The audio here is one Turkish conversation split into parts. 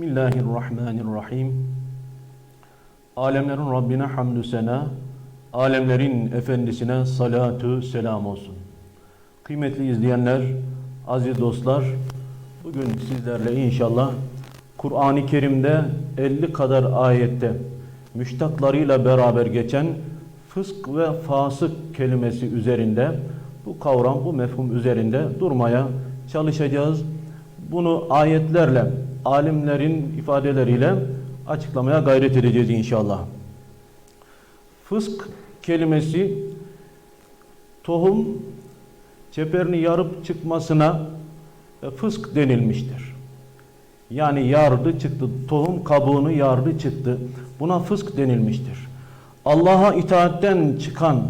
Bismillahirrahmanirrahim. Alemlerin Rabbine hamdü sena, alemlerin efendisine salatu selam olsun. Kıymetli izleyenler, aziz dostlar, bugün sizlerle inşallah Kur'an-ı Kerim'de 50 kadar ayette müştaklarıyla beraber geçen fısk ve fasık kelimesi üzerinde bu kavram, bu mefhum üzerinde durmaya çalışacağız. Bunu ayetlerle, alimlerin ifadeleriyle açıklamaya gayret edeceğiz inşallah. Fısk kelimesi tohum çeperini yarıp çıkmasına fısk denilmiştir. Yani yardı çıktı, tohum kabuğunu yardı çıktı. Buna fısk denilmiştir. Allah'a itaatten çıkan,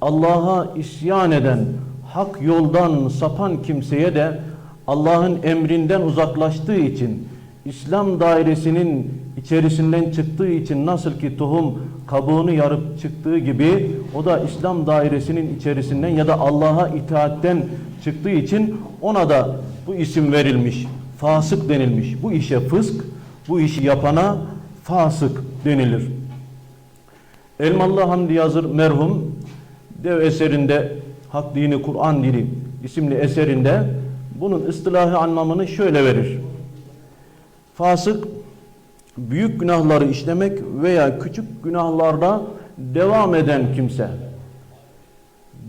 Allah'a isyan eden, hak yoldan sapan kimseye de Allah'ın emrinden uzaklaştığı için, İslam dairesinin içerisinden çıktığı için nasıl ki tohum kabuğunu yarıp çıktığı gibi o da İslam dairesinin içerisinden ya da Allah'a itaatten çıktığı için ona da bu isim verilmiş. Fasık denilmiş. Bu işe fısk, bu işi yapana fasık denilir. Elmalı Hamdi Yazır merhum dev eserinde Hak Dini Kur'an Dili isimli eserinde bunun ıstılahı anlamını şöyle verir. Fasık büyük günahları işlemek veya küçük günahlarda devam eden kimse.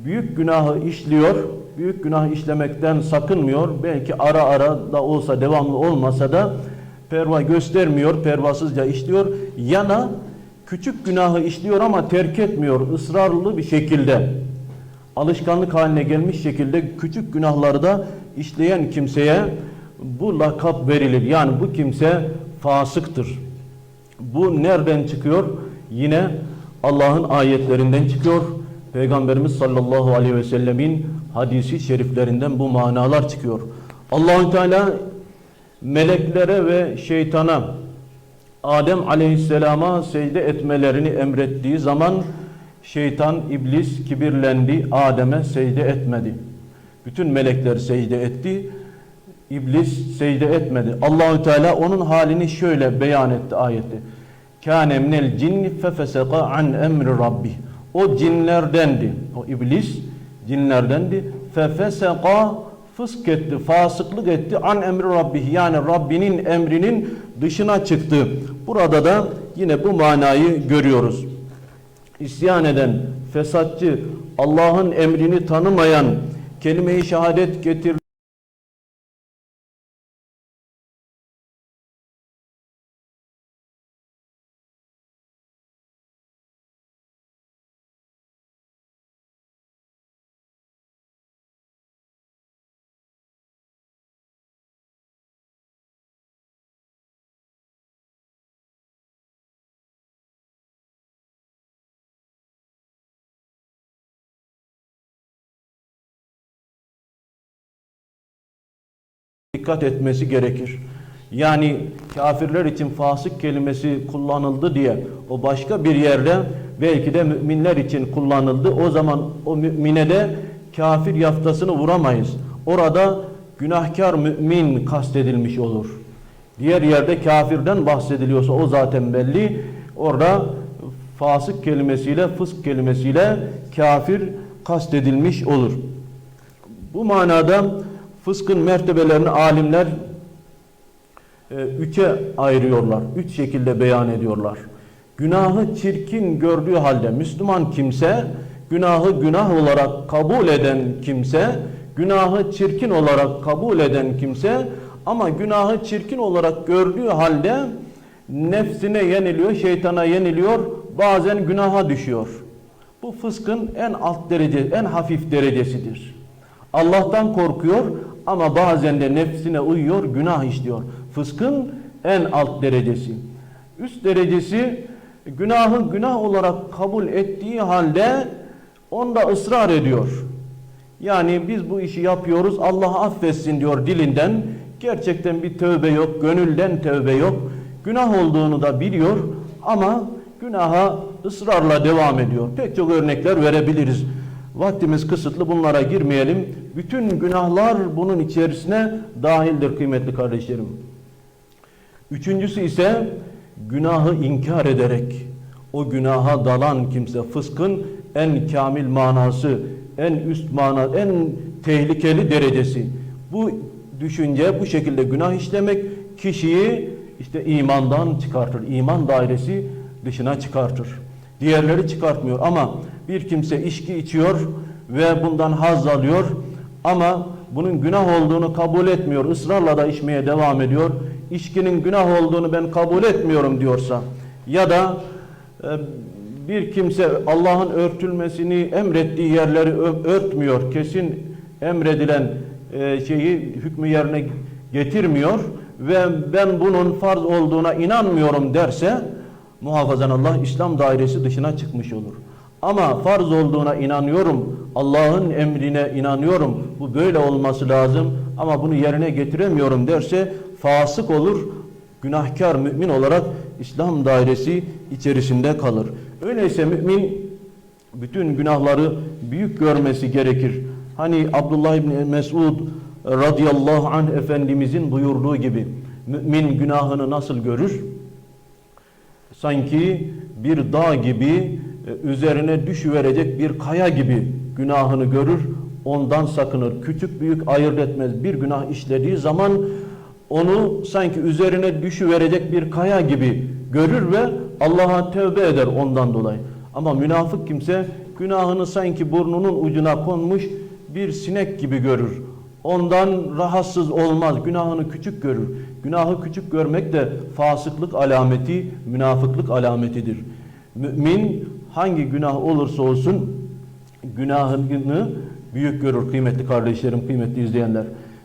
Büyük günahı işliyor, büyük günah işlemekten sakınmıyor. Belki ara ara da olsa devamlı olmasa da perva göstermiyor, pervasızca işliyor. Yana küçük günahı işliyor ama terk etmiyor ısrarlı bir şekilde. Alışkanlık haline gelmiş şekilde küçük günahları da işleyen kimseye bu lakap verilir. Yani bu kimse fasıktır. Bu nereden çıkıyor? Yine Allah'ın ayetlerinden çıkıyor. Peygamberimiz sallallahu aleyhi ve sellemin hadisi şeriflerinden bu manalar çıkıyor. Allahü Teala meleklere ve şeytana Adem aleyhisselama secde etmelerini emrettiği zaman şeytan, iblis kibirlendi, Adem'e secde etmedi. Bütün melekler secde etti. İblis secde etmedi. Allahü Teala onun halini şöyle beyan etti ayette. Kâne minel cinni fefeseka an emri rabbi. O cinlerdendi. O iblis cinlerdendi. Fefeseka fısk etti, fasıklık etti an emri rabbi. Yani Rabbinin emrinin dışına çıktı. Burada da yine bu manayı görüyoruz. İsyan eden, fesatçı, Allah'ın emrini tanımayan, kelime-i şehadet getir dikkat etmesi gerekir. Yani kafirler için fasık kelimesi kullanıldı diye o başka bir yerde belki de müminler için kullanıldı. O zaman o mümine de kafir yaftasını vuramayız. Orada günahkar mümin kastedilmiş olur. Diğer yerde kafirden bahsediliyorsa o zaten belli. Orada fasık kelimesiyle, fısk kelimesiyle kafir kastedilmiş olur. Bu manada Fıskın mertebelerini alimler e, üçe ayırıyorlar. Üç şekilde beyan ediyorlar. Günahı çirkin gördüğü halde Müslüman kimse, günahı günah olarak kabul eden kimse, günahı çirkin olarak kabul eden kimse ama günahı çirkin olarak gördüğü halde nefsine yeniliyor, şeytana yeniliyor, bazen günaha düşüyor. Bu fıskın en alt derece, en hafif derecesidir. Allah'tan korkuyor ama bazen de nefsine uyuyor, günah işliyor. Fıskın en alt derecesi. Üst derecesi günahı günah olarak kabul ettiği halde onda ısrar ediyor. Yani biz bu işi yapıyoruz Allah affetsin diyor dilinden. Gerçekten bir tövbe yok, gönülden tövbe yok. Günah olduğunu da biliyor ama günaha ısrarla devam ediyor. Pek çok örnekler verebiliriz. Vaktimiz kısıtlı bunlara girmeyelim. Bütün günahlar bunun içerisine dahildir kıymetli kardeşlerim. Üçüncüsü ise günahı inkar ederek o günaha dalan kimse fıskın en kamil manası, en üst mana, en tehlikeli derecesi. Bu düşünce bu şekilde günah işlemek kişiyi işte imandan çıkartır. İman dairesi dışına çıkartır. Diğerleri çıkartmıyor ama bir kimse içki içiyor ve bundan haz alıyor ama bunun günah olduğunu kabul etmiyor. ısrarla da içmeye devam ediyor. İçkinin günah olduğunu ben kabul etmiyorum diyorsa ya da e, bir kimse Allah'ın örtülmesini emrettiği yerleri örtmüyor. Kesin emredilen e, şeyi hükmü yerine getirmiyor ve ben bunun farz olduğuna inanmıyorum derse muhafazan Allah İslam dairesi dışına çıkmış olur. Ama farz olduğuna inanıyorum, Allah'ın emrine inanıyorum, bu böyle olması lazım ama bunu yerine getiremiyorum derse fasık olur, günahkar mümin olarak İslam dairesi içerisinde kalır. Öyleyse mümin bütün günahları büyük görmesi gerekir. Hani Abdullah İbni Mesud radıyallahu anh Efendimizin buyurduğu gibi mümin günahını nasıl görür? Sanki bir dağ gibi üzerine düşüverecek bir kaya gibi günahını görür, ondan sakınır. Küçük büyük ayırt etmez. Bir günah işlediği zaman onu sanki üzerine düşüverecek bir kaya gibi görür ve Allah'a tövbe eder ondan dolayı. Ama münafık kimse günahını sanki burnunun ucuna konmuş bir sinek gibi görür. Ondan rahatsız olmaz. Günahını küçük görür. Günahı küçük görmek de fasıklık alameti, münafıklık alametidir. Mümin hangi günah olursa olsun günahını büyük görür kıymetli kardeşlerim, kıymetli izleyenler.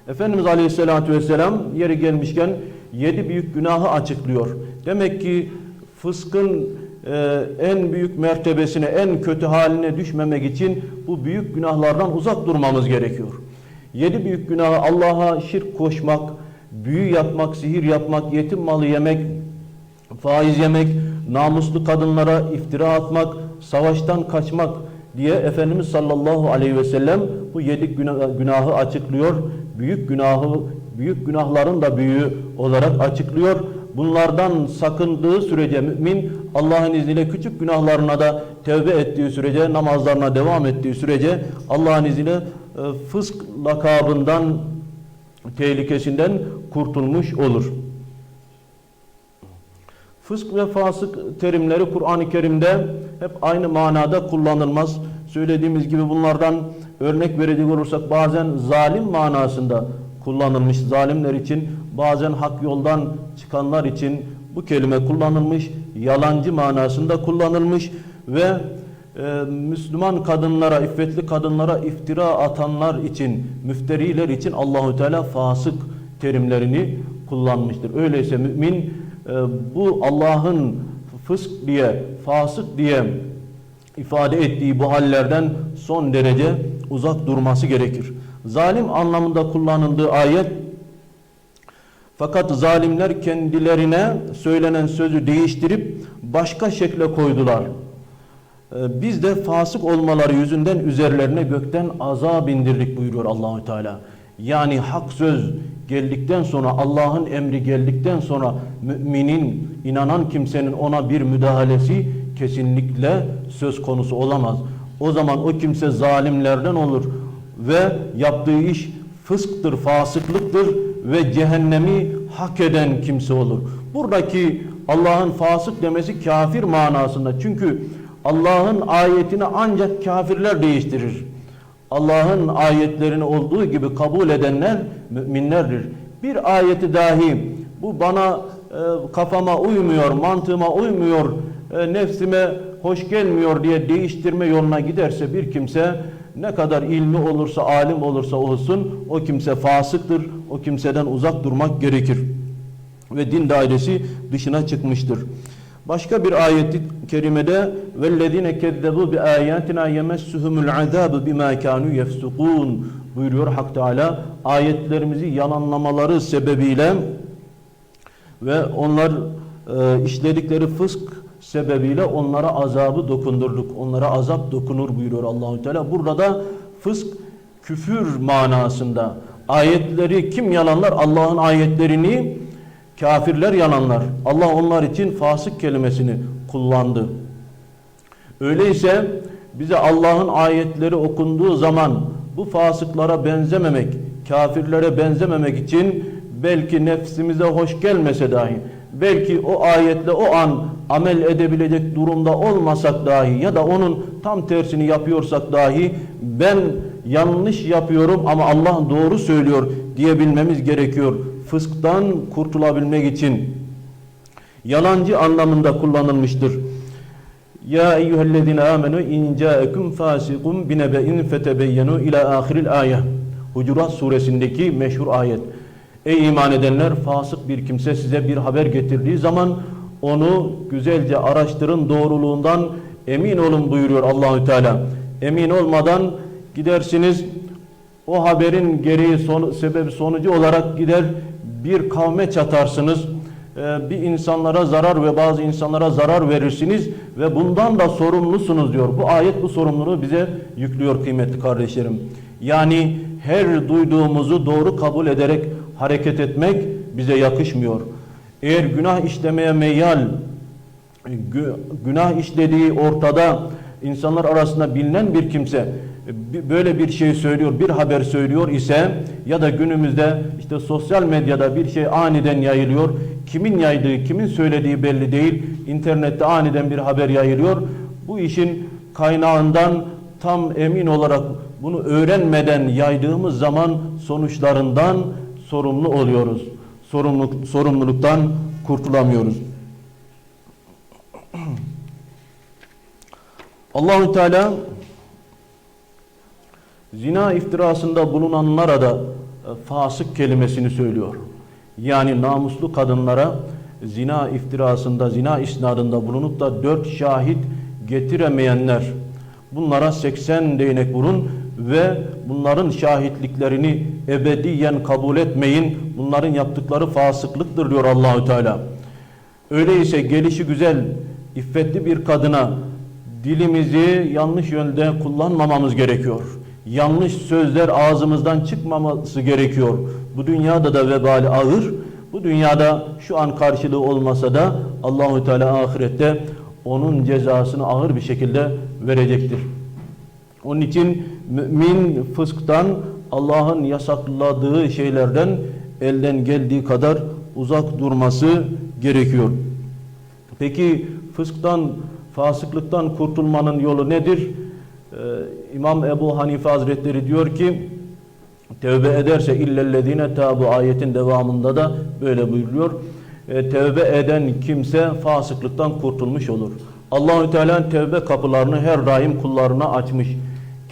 Efendimiz Aleyhisselatü Vesselam yeri gelmişken yedi büyük günahı açıklıyor. Demek ki fıskın e, en büyük mertebesine, en kötü haline düşmemek için bu büyük günahlardan uzak durmamız gerekiyor. Yedi büyük günahı Allah'a şirk koşmak, büyü yapmak, sihir yapmak, yetim malı yemek, faiz yemek, namuslu kadınlara iftira atmak, savaştan kaçmak diye Efendimiz sallallahu aleyhi ve sellem bu yedi günah- günahı açıklıyor. Büyük günahı, büyük günahların da büyüğü olarak açıklıyor. Bunlardan sakındığı sürece mümin Allah'ın izniyle küçük günahlarına da tevbe ettiği sürece, namazlarına devam ettiği sürece Allah'ın izniyle e, fısk lakabından, tehlikesinden kurtulmuş olur. Fısk ve fasık terimleri Kur'an-ı Kerim'de hep aynı manada kullanılmaz. Söylediğimiz gibi bunlardan örnek verecek olursak bazen zalim manasında kullanılmış zalimler için, bazen hak yoldan çıkanlar için bu kelime kullanılmış, yalancı manasında kullanılmış ve e, Müslüman kadınlara, iffetli kadınlara iftira atanlar için, müfteriler için Allahu Teala fasık terimlerini kullanmıştır. Öyleyse mümin e, bu Allah'ın fısk diye, fasık diye ifade ettiği bu hallerden son derece uzak durması gerekir. Zalim anlamında kullanıldığı ayet fakat zalimler kendilerine söylenen sözü değiştirip başka şekle koydular. Ee, Biz de fasık olmaları yüzünden üzerlerine gökten azap indirdik buyuruyor Allahü Teala. Yani hak söz geldikten sonra Allah'ın emri geldikten sonra müminin inanan kimsenin ona bir müdahalesi kesinlikle söz konusu olamaz. O zaman o kimse zalimlerden olur ve yaptığı iş fısktır, fasıklıktır ve cehennemi hak eden kimse olur. Buradaki Allah'ın fasık demesi kafir manasında. Çünkü Allah'ın ayetini ancak kafirler değiştirir. Allah'ın ayetlerini olduğu gibi kabul edenler müminlerdir. Bir ayeti dahi bu bana e, kafama uymuyor, mantığıma uymuyor, e, nefsime hoş gelmiyor diye değiştirme yoluna giderse bir kimse ne kadar ilmi olursa, alim olursa olsun o kimse fasıktır. O kimseden uzak durmak gerekir. Ve din dairesi dışına çıkmıştır. Başka bir ayet-i kerimede vellezine kezzebu bi ayatina yemessuhumul azab bima kanu yefsukun buyuruyor Hak Teala ayetlerimizi yalanlamaları sebebiyle ve onlar e, işledikleri fısk sebebiyle onlara azabı dokundurduk. Onlara azap dokunur buyuruyor Allahu Teala. Burada da fısk küfür manasında ayetleri kim yalanlar Allah'ın ayetlerini kafirler yananlar. Allah onlar için fasık kelimesini kullandı. Öyleyse bize Allah'ın ayetleri okunduğu zaman bu fasıklara benzememek, kafirlere benzememek için belki nefsimize hoş gelmese dahi, belki o ayetle o an amel edebilecek durumda olmasak dahi ya da onun tam tersini yapıyorsak dahi ben yanlış yapıyorum ama Allah doğru söylüyor diyebilmemiz gerekiyor. Fısktan kurtulabilmek için yalancı anlamında kullanılmıştır. Ya eyyühellezine amenu in ca'ekum fasikum binebe'in fetebeyyenu ila ahiril ayet. Hucurat suresindeki meşhur ayet. Ey iman edenler fasık bir kimse size bir haber getirdiği zaman onu güzelce araştırın doğruluğundan emin olun buyuruyor Allahü Teala. Emin olmadan gidersiniz o haberin gereği sonu, sebebi sonucu olarak gider bir kavme çatarsınız e, bir insanlara zarar ve bazı insanlara zarar verirsiniz ve bundan da sorumlusunuz diyor. Bu ayet bu sorumluluğu bize yüklüyor kıymetli kardeşlerim. Yani her duyduğumuzu doğru kabul ederek hareket etmek bize yakışmıyor. Eğer günah işlemeye meyyal, gü- günah işlediği ortada insanlar arasında bilinen bir kimse böyle bir şey söylüyor, bir haber söylüyor ise ya da günümüzde işte sosyal medyada bir şey aniden yayılıyor. Kimin yaydığı, kimin söylediği belli değil. İnternette aniden bir haber yayılıyor. Bu işin kaynağından tam emin olarak bunu öğrenmeden yaydığımız zaman sonuçlarından sorumlu oluyoruz. Sorumluluk, sorumluluktan kurtulamıyoruz. Allahü Teala zina iftirasında bulunanlara da e, fasık kelimesini söylüyor. Yani namuslu kadınlara zina iftirasında, zina isnadında bulunup da dört şahit getiremeyenler bunlara 80 değnek vurun ve bunların şahitliklerini ebediyen kabul etmeyin. Bunların yaptıkları fasıklıktır diyor Allahü Teala. Öyleyse gelişi güzel, iffetli bir kadına dilimizi yanlış yönde kullanmamamız gerekiyor. Yanlış sözler ağzımızdan çıkmaması gerekiyor. Bu dünyada da vebali ağır. Bu dünyada şu an karşılığı olmasa da Allahü Teala ahirette onun cezasını ağır bir şekilde verecektir. Onun için mümin fısktan Allah'ın yasakladığı şeylerden elden geldiği kadar uzak durması gerekiyor. Peki fısktan, fasıklıktan kurtulmanın yolu nedir? Ee, İmam Ebu Hanife Hazretleri diyor ki tevbe ederse illellezine tabu ayetin devamında da böyle buyuruyor. E, tevbe eden kimse fasıklıktan kurtulmuş olur. Allahü Teala tevbe kapılarını her daim kullarına açmış.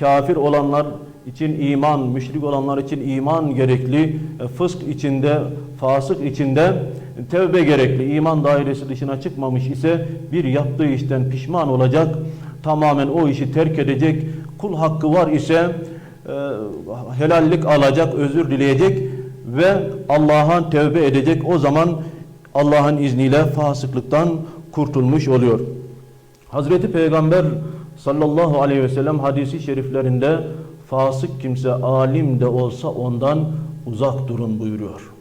Kafir olanlar için iman, müşrik olanlar için iman gerekli, e, fısk içinde, fasık içinde tevbe gerekli. İman dairesi dışına çıkmamış ise bir yaptığı işten pişman olacak, tamamen o işi terk edecek. Kul hakkı var ise e, helallik alacak, özür dileyecek ve Allah'a tevbe edecek. O zaman Allah'ın izniyle fasıklıktan kurtulmuş oluyor. Hazreti Peygamber sallallahu aleyhi ve sellem hadisi şeriflerinde fasık kimse alim de olsa ondan uzak durun buyuruyor.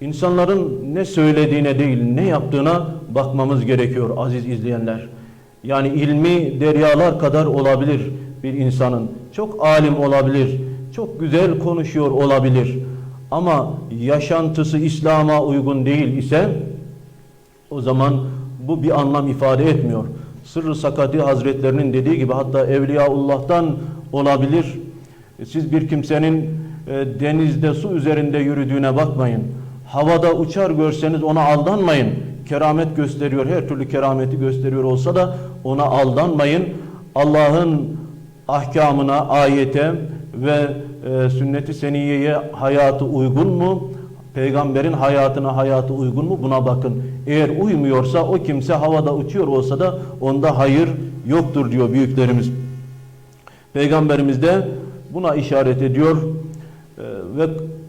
İnsanların ne söylediğine değil ne yaptığına bakmamız gerekiyor aziz izleyenler. Yani ilmi deryalar kadar olabilir bir insanın. Çok alim olabilir, çok güzel konuşuyor olabilir. Ama yaşantısı İslam'a uygun değil ise o zaman bu bir anlam ifade etmiyor. Sırrı Sakati Hazretlerinin dediği gibi hatta Evliyaullah'tan olabilir. Siz bir kimsenin e, denizde su üzerinde yürüdüğüne bakmayın. Havada uçar görseniz ona aldanmayın. Keramet gösteriyor, her türlü kerameti gösteriyor olsa da ona aldanmayın. Allah'ın ahkamına, ayete ve e, sünnet-i seniyeye hayatı uygun mu? Peygamberin hayatına hayatı uygun mu? Buna bakın. Eğer uymuyorsa o kimse havada uçuyor olsa da onda hayır yoktur diyor büyüklerimiz. Peygamberimiz de buna işaret ediyor Ee, ve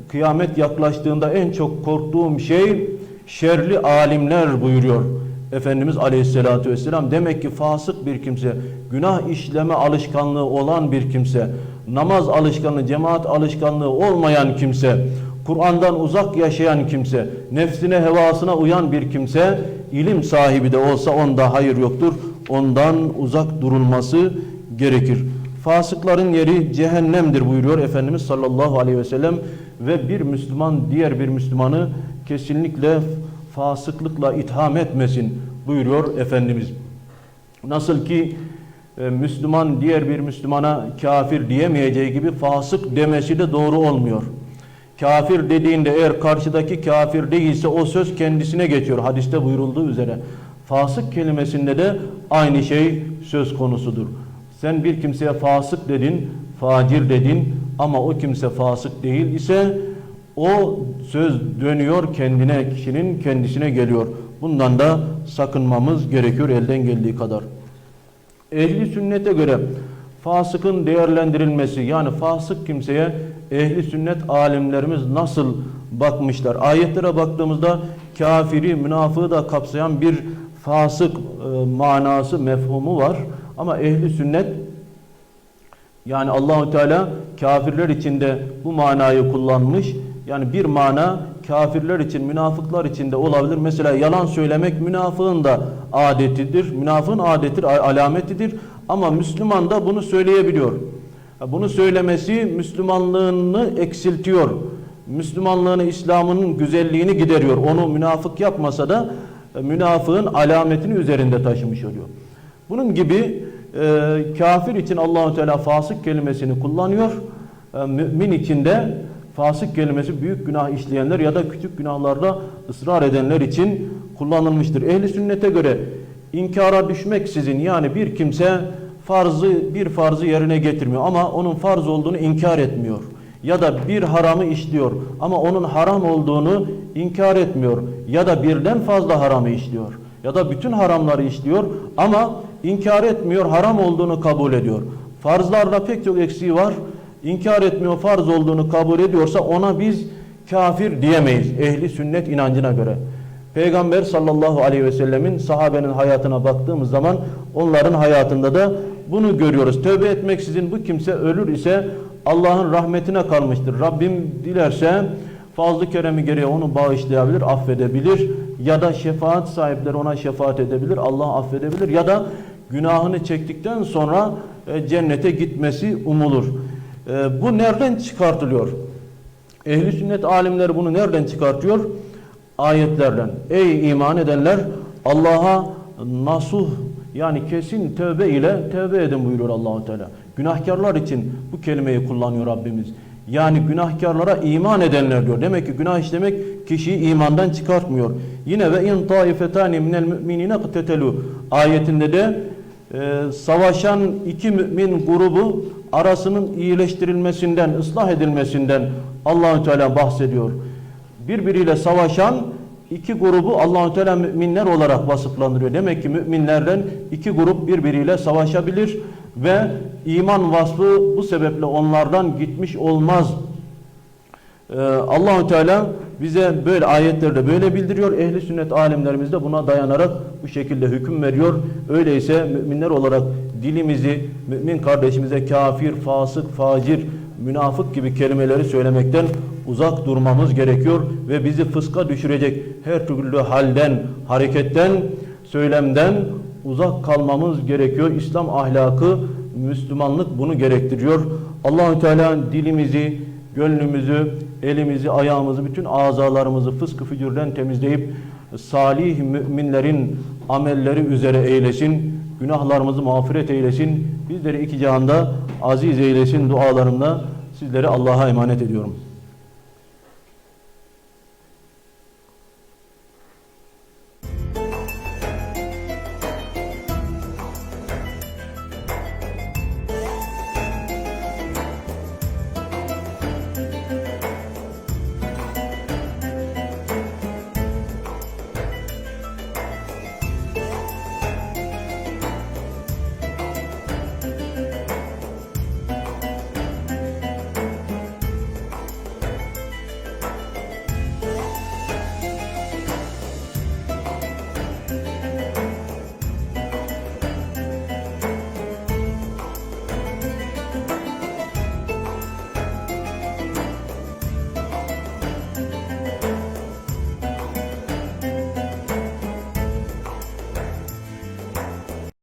kıyamet yaklaştığında en çok korktuğum şey şerli alimler buyuruyor. Efendimiz Aleyhisselatü Vesselam demek ki fasık bir kimse, günah işleme alışkanlığı olan bir kimse, namaz alışkanlığı, cemaat alışkanlığı olmayan kimse Kur'an'dan uzak yaşayan kimse, nefsine hevasına uyan bir kimse, ilim sahibi de olsa onda hayır yoktur. Ondan uzak durulması gerekir. Fasıkların yeri cehennemdir buyuruyor Efendimiz sallallahu aleyhi ve sellem ve bir Müslüman diğer bir Müslümanı kesinlikle fasıklıkla itham etmesin buyuruyor Efendimiz. Nasıl ki e, Müslüman diğer bir Müslümana kafir diyemeyeceği gibi fasık demesi de doğru olmuyor. Kafir dediğinde eğer karşıdaki kafir değilse o söz kendisine geçiyor. Hadiste buyurulduğu üzere. Fasık kelimesinde de aynı şey söz konusudur. Sen bir kimseye fasık dedin, facir dedin ama o kimse fasık değil ise o söz dönüyor kendine, kişinin kendisine geliyor. Bundan da sakınmamız gerekiyor elden geldiği kadar. Ehli sünnete göre fasıkın değerlendirilmesi yani fasık kimseye ehli sünnet alimlerimiz nasıl bakmışlar? Ayetlere baktığımızda kafiri, münafığı da kapsayan bir fasık e, manası, mefhumu var. Ama ehli sünnet yani Allahu Teala kafirler için de bu manayı kullanmış. Yani bir mana kafirler için, münafıklar için de olabilir. Mesela yalan söylemek münafığın da adetidir. Münafığın adetidir, alametidir. Ama Müslüman da bunu söyleyebiliyor. Bunu söylemesi Müslümanlığını eksiltiyor. Müslümanlığını, İslam'ın güzelliğini gideriyor. Onu münafık yapmasa da e, münafığın alametini üzerinde taşımış oluyor. Bunun gibi e, kafir için Allahu Teala fasık kelimesini kullanıyor. E, mümin için de fasık kelimesi büyük günah işleyenler ya da küçük günahlarda ısrar edenler için kullanılmıştır. Ehli sünnete göre inkara düşmeksizin yani bir kimse farzı bir farzı yerine getirmiyor ama onun farz olduğunu inkar etmiyor. Ya da bir haramı işliyor ama onun haram olduğunu inkar etmiyor. Ya da birden fazla haramı işliyor. Ya da bütün haramları işliyor ama inkar etmiyor, haram olduğunu kabul ediyor. Farzlarda pek çok eksiği var. İnkar etmiyor, farz olduğunu kabul ediyorsa ona biz kafir diyemeyiz ehli sünnet inancına göre. Peygamber sallallahu aleyhi ve sellemin sahabenin hayatına baktığımız zaman onların hayatında da bunu görüyoruz. Tövbe etmeksizin bu kimse ölür ise Allah'ın rahmetine kalmıştır. Rabbim dilerse fazlı keremi gereği onu bağışlayabilir, affedebilir ya da şefaat sahipleri ona şefaat edebilir, Allah affedebilir ya da günahını çektikten sonra e, cennete gitmesi umulur. E, bu nereden çıkartılıyor? Ehli sünnet alimleri bunu nereden çıkartıyor? Ayetlerden. Ey iman edenler Allah'a nasuh yani kesin tövbe ile tövbe edin buyuruyor Allahu Teala. Günahkarlar için bu kelimeyi kullanıyor Rabbimiz. Yani günahkarlara iman edenler diyor. Demek ki günah işlemek kişiyi imandan çıkartmıyor. Yine ve in taifetani minel müminine qtetelu ayetinde de e, savaşan iki mümin grubu arasının iyileştirilmesinden, ıslah edilmesinden Allahü Teala bahsediyor. Birbiriyle savaşan iki grubu Allahü Teala müminler olarak vasıflandırıyor. Demek ki müminlerden iki grup birbiriyle savaşabilir ve iman vasfı bu sebeple onlardan gitmiş olmaz. Ee, Allahü Teala bize böyle ayetlerde böyle bildiriyor. Ehli sünnet alimlerimiz de buna dayanarak bu şekilde hüküm veriyor. Öyleyse müminler olarak dilimizi mümin kardeşimize kafir, fasık, facir, münafık gibi kelimeleri söylemekten uzak durmamız gerekiyor ve bizi fıska düşürecek her türlü halden, hareketten, söylemden uzak kalmamız gerekiyor. İslam ahlakı, Müslümanlık bunu gerektiriyor. Allahü Teala dilimizi, gönlümüzü, elimizi, ayağımızı, bütün azalarımızı fıskı fücürden temizleyip salih müminlerin amelleri üzere eylesin. Günahlarımızı mağfiret eylesin. Bizleri iki cihanda aziz eylesin dualarımla sizleri Allah'a emanet ediyorum.